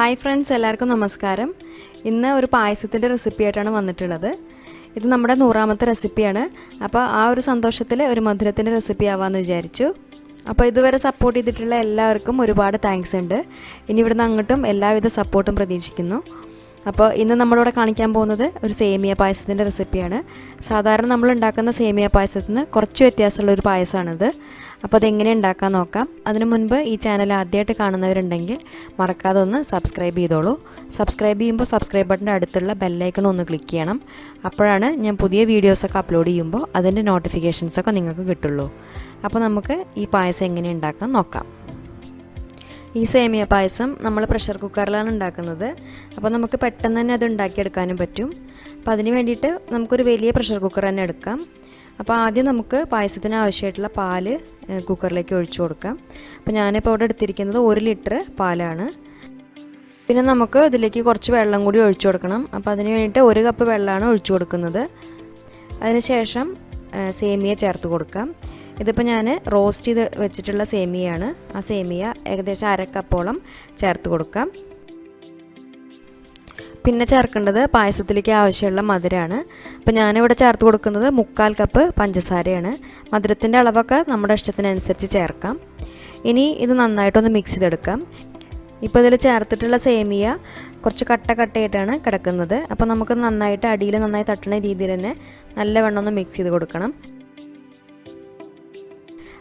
Hi friends എല്ലാവർക്കും നമസ്കാരം. ഇന്ന് ഒരു പായസത്തിന്റെ റെസിപ്പി ആയിട്ടാണ് വന്നിട്ടുള്ളത്. ഇത് നമ്മുടെ നൂറാമത്തെ റെസിപ്പിയാണ് അപ്പോൾ ആ ഒരു സന്തോഷത്തിൽ ഒരു മധുരത്തിന്റെ റെസിപ്പി ആവാമെന്ന് വിചാരിച്ചു. അപ്പോൾ ഇതുവരെ സപ്പോർട്ട് ചെയ്തിട്ടുള്ള എല്ലാവർക്കും ഒരുപാട് താങ്ക്സ് ഉണ്ട്. ഇനി ഇവിടുന്ന് അങ്ങോട്ടും എല്ലാവിധ സപ്പോർട്ടും പ്രതീക്ഷിക്കുന്നു. അപ്പോൾ ഇന്ന് നമ്മളിവിടെ കാണിക്കാൻ പോകുന്നത് ഒരു സേമിയ പായസത്തിന്റെ റെസിപ്പിയാണ്. സാധാരണ നമ്മൾ ഉണ്ടാക്കുന്ന സേമിയ പായസത്തിന് കുറച്ച് വ്യത്യാസമുള്ള ഒരു പായസമാണിത്. അപ്പോൾ അതെങ്ങനെ ഉണ്ടാക്കാൻ നോക്കാം. അതിനു മുൻപ് ഈ ചാനൽ ആദ്യമായിട്ട് കാണുന്നവരുണ്ടെങ്കിൽ മറക്കാതെ ഒന്ന് സബ്സ്ക്രൈബ് ചെയ്തോളൂ. സബ്സ്ക്രൈബ് ചെയ്യുമ്പോൾ സബ്സ്ക്രൈബ് ബട്ടന്റെ അടുത്തുള്ള ബെല്ലൈക്കൺ ഒന്ന് ക്ലിക്ക് ചെയ്യണം. അപ്പോഴാണ് ഞാൻ പുതിയ വീഡിയോസൊക്കെ അപ്ലോഡ് ചെയ്യുമ്പോൾ അതിന്റെ നോട്ടിഫിക്കേഷൻസൊക്കെ നിങ്ങൾക്ക് കിട്ടുള്ളൂ. അപ്പോൾ നമുക്ക് ഈ പായസം എങ്ങനെ ഉണ്ടാക്കാൻ നോക്കാം. ഈ സേമിയ പായസം നമ്മൾ പ്രഷർ കുക്കറിലാണ് ഉണ്ടാക്കുന്നത്. അപ്പോൾ നമുക്ക് പെട്ടെന്ന് തന്നെ അത് ഉണ്ടാക്കിയെടുക്കാനും പറ്റും. അപ്പോൾ അതിന് വേണ്ടിയിട്ട് നമുക്കൊരു വലിയ പ്രഷർ കുക്കർ തന്നെ എടുക്കാം. അപ്പോൾ ആദ്യം നമുക്ക് പായസത്തിന് ആവശ്യമായിട്ടുള്ള പാൽ കുക്കറിലേക്ക് ഒഴിച്ചു കൊടുക്കാം. അപ്പോൾ ഞാനിപ്പോൾ അവിടെ എടുത്തിരിക്കുന്നത് ഒരു ലിറ്റർ പാലാണ്. പിന്നെ നമുക്ക് ഇതിലേക്ക് കുറച്ച് വെള്ളം കൂടി ഒഴിച്ചു കൊടുക്കണം. അപ്പോൾ അതിന് വേണ്ടിയിട്ട് ഒരു കപ്പ് വെള്ളമാണ് ഒഴിച്ചു കൊടുക്കുന്നത്. അതിനുശേഷം സേമിയ ചേർത്ത് കൊടുക്കാം. ഇതിപ്പോൾ ഞാൻ റോസ്റ്റ് ചെയ്ത് വെച്ചിട്ടുള്ള സേമിയയാണ്. ആ സേമിയ ഏകദേശം അരക്കപ്പോളം കപ്പോളം ചേർത്ത് കൊടുക്കാം. പിന്നെ ചേർക്കേണ്ടത് പായസത്തിലേക്ക് ആവശ്യമുള്ള മധുരമാണ് അപ്പോൾ ഞാനിവിടെ ചേർത്ത് കൊടുക്കുന്നത് മുക്കാൽ കപ്പ് പഞ്ചസാരയാണ്. മധുരത്തിന്റെ അളവൊക്കെ നമ്മുടെ ഇഷ്ടത്തിനനുസരിച്ച് ചേർക്കാം. ഇനി ഇത് നന്നായിട്ടൊന്ന് മിക്സ് ചെയ്തെടുക്കാം. ഇപ്പോൾ ഇതിൽ ചേർത്തിട്ടുള്ള സേമിയ കുറച്ച് കട്ട കട്ടയായിട്ടാണ് കിടക്കുന്നത്. അപ്പോൾ നമുക്ക് നന്നായിട്ട് അടിയിൽ നന്നായി തട്ടുന്ന രീതിയിൽ തന്നെ നല്ല നല്ലവണ്ണം ഒന്ന് മിക്സ് ചെയ്ത് കൊടുക്കണം.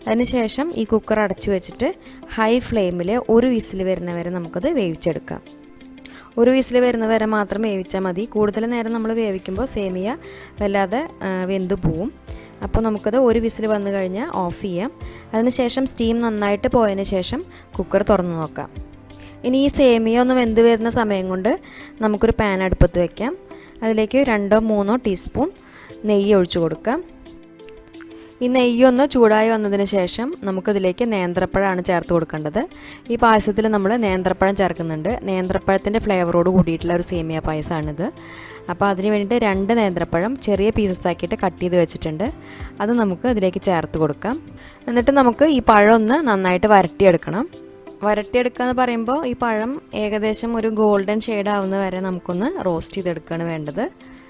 അതിനുശേഷം ഈ കുക്കർ അടച്ചു വെച്ചിട്ട് ഹൈ ഫ്ലെയിമിൽ ഒരു വിസിൽ വരുന്ന വരെ നമുക്കത് വേവിച്ചെടുക്കാം. ഒരു വിസിൽ വരുന്ന വരെ മാത്രം വേവിച്ചാൽ മതി. കൂടുതൽ നേരം നമ്മൾ വേവിക്കുമ്പോൾ സേമിയ വല്ലാതെ വെന്തു പോവും. അപ്പോൾ നമുക്കത് ഒരു വിസിൽ വന്നു കഴിഞ്ഞാൽ ഓഫ് ചെയ്യാം. അതിനുശേഷം സ്റ്റീം നന്നായിട്ട് പോയതിന് ശേഷം കുക്കർ തുറന്നു നോക്കാം. ഇനി ഈ സേമിയ ഒന്ന് വെന്ത് വരുന്ന സമയം കൊണ്ട് നമുക്കൊരു പാൻ അടുപ്പത്ത് വയ്ക്കാം അതിലേക്ക് രണ്ടോ മൂന്നോ ടീസ്പൂൺ നെയ്യ് ഒഴിച്ചു കൊടുക്കാം. ഈ നെയ്യൊന്ന് ചൂടായി വന്നതിന് ശേഷം നമുക്കതിലേക്ക് നേന്ത്രപ്പഴമാണ് ചേർത്ത് കൊടുക്കേണ്ടത്. ഈ പായസത്തിൽ നമ്മൾ നേന്ത്രപ്പഴം ചേർക്കുന്നുണ്ട്. നേന്ത്രപ്പഴത്തിന്റെ ഫ്ലേവറോട് കൂടിയിട്ടുള്ള ഒരു സേമിയ പായസമാണിത് അപ്പോൾ അതിന് വേണ്ടിയിട്ട് രണ്ട് നേന്ത്രപ്പഴം ചെറിയ പീസസ് ആക്കിയിട്ട് കട്ട് ചെയ്ത് വെച്ചിട്ടുണ്ട്. അത് നമുക്ക് അതിലേക്ക് ചേർത്ത് കൊടുക്കാം. എന്നിട്ട് നമുക്ക് ഈ പഴം ഒന്ന് നന്നായിട്ട് വരട്ടിയെടുക്കണം. വരട്ടിയെടുക്കുക എന്ന് പറയുമ്പോൾ ഈ പഴം ഏകദേശം ഒരു ഗോൾഡൻ ഷെയ്ഡ് ആവുന്ന വരെ നമുക്കൊന്ന് റോസ്റ്റ് ചെയ്തെടുക്കുകയാണ് വേണ്ടത്.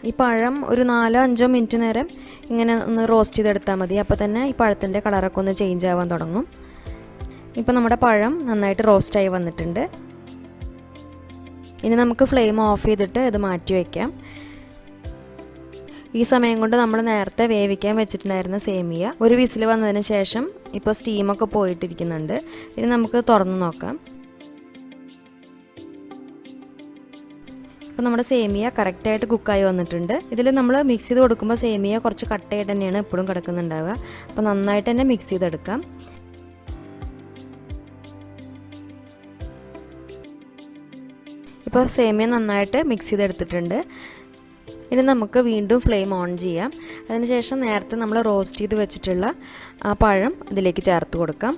ഈ പഴം ഒരു നാലോ അഞ്ചോ മിനിറ്റ് നേരം ഇങ്ങനെ ഒന്ന് റോസ്റ്റ് ചെയ്തെടുത്താൽ മതി. അപ്പോൾ തന്നെ ഈ പഴത്തിന്റെ കളറൊക്കെ ഒന്ന് ചേഞ്ച് ആവാൻ തുടങ്ങും. ഇപ്പോൾ നമ്മുടെ പഴം നന്നായിട്ട് റോസ്റ്റായി വന്നിട്ടുണ്ട്. ഇനി നമുക്ക് ഫ്ലെയിം ഓഫ് ചെയ്തിട്ട് ഇത് മാറ്റി വയ്ക്കാം ഈ സമയം കൊണ്ട് നമ്മൾ നേരത്തെ വേവിക്കാൻ വെച്ചിട്ടുണ്ടായിരുന്ന സേമിയ ഒരു വിസിൽ വന്നതിന് ശേഷം ഇപ്പോൾ സ്റ്റീമൊക്കെ പോയിട്ടിരിക്കുന്നുണ്ട്. ഇനി നമുക്ക് തുറന്ന് നോക്കാം. അപ്പോൾ നമ്മുടെ സേമിയ കറക്റ്റായിട്ട് കുക്കായി വന്നിട്ടുണ്ട്. ഇതിൽ നമ്മൾ മിക്സ് ചെയ്ത് കൊടുക്കുമ്പോൾ സേമിയ കുറച്ച് കട്ടയായിട്ട് തന്നെയാണ് എപ്പോഴും കിടക്കുന്നുണ്ടാവുക. അപ്പോൾ നന്നായിട്ട് തന്നെ മിക്സ് ചെയ്തെടുക്കാം. ഇപ്പോൾ സേമിയ നന്നായിട്ട് മിക്സ് ചെയ്തെടുത്തിട്ടുണ്ട്. ഇനി നമുക്ക് വീണ്ടും ഫ്ലെയിം ഓൺ ചെയ്യാം. അതിനുശേഷം നേരത്തെ നമ്മൾ റോസ്റ്റ് ചെയ്ത് വെച്ചിട്ടുള്ള ആ പഴം ഇതിലേക്ക് ചേർത്ത് കൊടുക്കാം.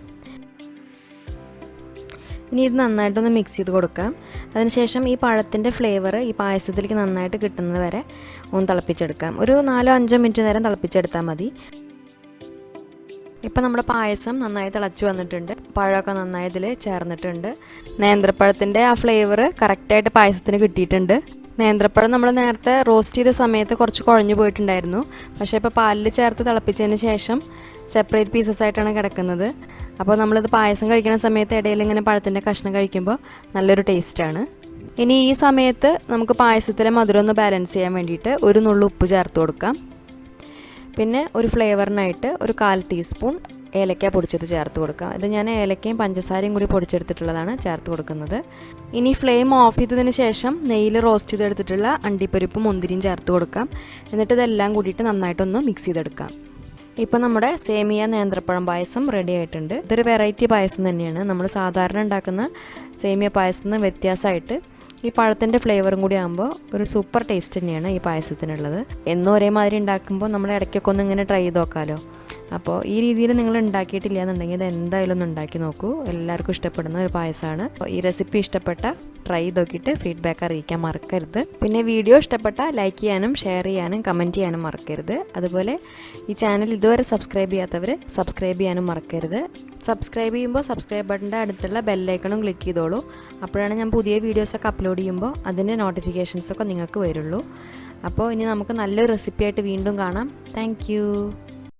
ഇനി ഇത് നന്നായിട്ടൊന്ന് മിക്സ് ചെയ്ത് കൊടുക്കാം. അതിനുശേഷം ഈ പഴത്തിന്റെ ഫ്ലേവർ ഈ പായസത്തിലേക്ക് നന്നായിട്ട് കിട്ടുന്നത് വരെ ഒന്ന് തിളപ്പിച്ചെടുക്കാം. ഒരു നാലോ അഞ്ചോ മിനിറ്റ് നേരം തിളപ്പിച്ചെടുത്താൽ മതി. ഇപ്പം നമ്മുടെ പായസം നന്നായി തിളച്ചു വന്നിട്ടുണ്ട്. പഴമൊക്കെ നന്നായി ഇതിൽ ചേർന്നിട്ടുണ്ട്. നേന്ത്രപ്പഴത്തിന്റെ ആ ഫ്ലേവർ കറക്റ്റായിട്ട് പായസത്തിന് കിട്ടിയിട്ടുണ്ട്. നേന്ത്രപ്പഴം നമ്മൾ നേരത്തെ റോസ്റ്റ് ചെയ്ത സമയത്ത് കുറച്ച് കുഴഞ്ഞു പോയിട്ടുണ്ടായിരുന്നു. പക്ഷേ ഇപ്പോൾ പാലിൽ ചേർത്ത് തിളപ്പിച്ചതിന് ശേഷം സെപ്പറേറ്റ് പീസസ് ആയിട്ടാണ് കിടക്കുന്നത്. അപ്പോൾ നമ്മളിത് പായസം കഴിക്കുന്ന സമയത്ത് ഇടയിൽ ഇങ്ങനെ പഴത്തിന്റെ കഷ്ണം കഴിക്കുമ്പോൾ നല്ലൊരു ടേസ്റ്റാണ് ഇനി ഈ സമയത്ത് നമുക്ക് പായസത്തിലെ മധുരം ഒന്ന് ബാലൻസ് ചെയ്യാൻ വേണ്ടിയിട്ട് ഒരു നുള്ളു ഉപ്പ് ചേർത്ത് കൊടുക്കാം. പിന്നെ ഒരു ഫ്ലേവറിനായിട്ട് ഒരു കാൽ ടീസ്പൂൺ ഏലക്ക പൊടിച്ചത് ചേർത്ത് കൊടുക്കാം ഇത് ഞാൻ ഏലക്കയും പഞ്ചസാരയും കൂടി പൊടിച്ചെടുത്തിട്ടുള്ളതാണ് ചേർത്ത് കൊടുക്കുന്നത്. ഇനി ഫ്ലെയിം ഓഫ് ചെയ്തതിന് ശേഷം നെയ്യിൽ റോസ്റ്റ് ചെയ്തെടുത്തിട്ടുള്ള അണ്ടിപ്പരിപ്പും മുന്തിരിയും ചേർത്ത് കൊടുക്കാം. എന്നിട്ട് ഇതെല്ലാം കൂടിയിട്ട് നന്നായിട്ടൊന്ന് മിക്സ് ചെയ്തെടുക്കാം. ഇപ്പോൾ നമ്മുടെ സേമിയ നേന്ത്രപ്പഴം പായസം റെഡി ആയിട്ടുണ്ട്. ഇതൊരു വെറൈറ്റി പായസം തന്നെയാണ്. നമ്മൾ സാധാരണ ഉണ്ടാക്കുന്ന സേമിയ പായസത്തിന് വ്യത്യാസമായിട്ട് ഈ പഴത്തിന്റെ ഫ്ലേവറും കൂടി ആകുമ്പോൾ ഒരു സൂപ്പർ ടേസ്റ്റ് തന്നെയാണ് ഈ പായസത്തിനുള്ളത്. എന്നും ഒരേമാതിരി ഉണ്ടാക്കുമ്പോൾ നമ്മൾ ഇടയ്ക്കൊക്കെ ഒന്ന് ഇങ്ങനെ ട്രൈ ചെയ്ത് നോക്കാമല്ലോ അപ്പോൾ ഈ രീതിയിൽ നിങ്ങൾ ഉണ്ടാക്കിയിട്ടില്ല എന്നുണ്ടെങ്കിൽ ഇത് എന്തായാലും ഒന്ന് ഉണ്ടാക്കി നോക്കൂ. എല്ലാവർക്കും ഇഷ്ടപ്പെടുന്ന ഒരു പായസമാണ്. ഈ റെസിപ്പി ഇഷ്ടപ്പെട്ട ട്രൈ ചെയ്ത് നോക്കിയിട്ട് ഫീഡ്ബാക്ക് അറിയിക്കാൻ മറക്കരുത്. പിന്നെ വീഡിയോ ഇഷ്ടപ്പെട്ട ലൈക്ക് ചെയ്യാനും ഷെയർ ചെയ്യാനും കമന്റ് ചെയ്യാനും മറക്കരുത്. അതുപോലെ ഈ ചാനൽ ഇതുവരെ സബ്സ്ക്രൈബ് ചെയ്യാത്തവർ സബ്സ്ക്രൈബ് ചെയ്യാനും മറക്കരുത്. സബ്സ്ക്രൈബ് ചെയ്യുമ്പോൾ സബ്സ്ക്രൈബ് ബട്ടന്റെ അടുത്തുള്ള ബെല്ലൈക്കണും ക്ലിക്ക് ചെയ്തോളൂ. അപ്പോഴാണ് ഞാൻ പുതിയ വീഡിയോസൊക്കെ അപ്ലോഡ് ചെയ്യുമ്പോൾ അതിന്റെ നോട്ടിഫിക്കേഷൻസൊക്കെ നിങ്ങൾക്ക് വരുള്ളൂ. അപ്പോൾ ഇനി നമുക്ക് നല്ലൊരു റെസിപ്പി ആയിട്ട് വീണ്ടും കാണാം. താങ്ക്